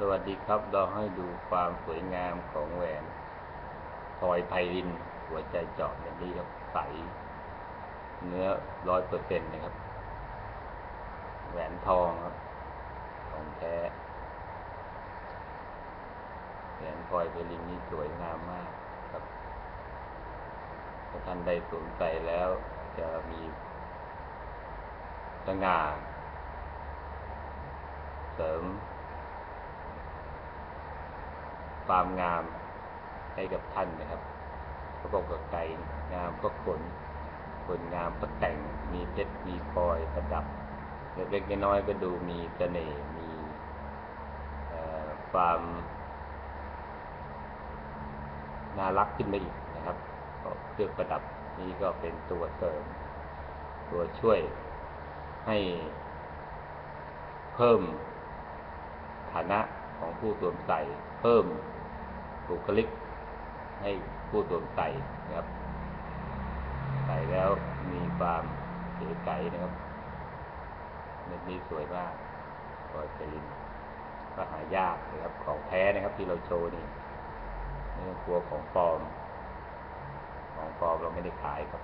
สวัสดีครับ เราให้ดูความสวยงามของแหวนพลอยไพริน หัวใจเจาะแบบนี้ครับใส เนื้อร้อยเปอร์เซ็นต์นะครับ แหวนทองครับของแท้แหวนพลอยไพรินนี่สวยงามมากครับถ้าท่านได้สวมใส่แล้วจะมีสง่าเสริม ความงามให้กับท่านนะครับเขาบอกกับไก่งามก็ขนคนงามก็แต่งมีเพชรมีพลอยประดับเล็กๆน้อยๆก็ดูมีเสน่ห์มีความน่ารักขึ้นมาอีกนะครับเครื่องประดับนี้ก็เป็นตัวเสริม ตัวช่วยให้เพิ่มฐานะ ของผู้สวมใส่เพิ่มบุคลิกให้ผู้สวมใส่นะครับ ใส่แล้วมีความเก๋ไก๋นะครับเม็ดนี้สวยมากพอยไพลินก็หายากนะครับ ของแท้นะครับ ที่เราโชว์นี่ไม่ต้องกลัวของปลอม ของปลอมเราไม่ได้ขายครับ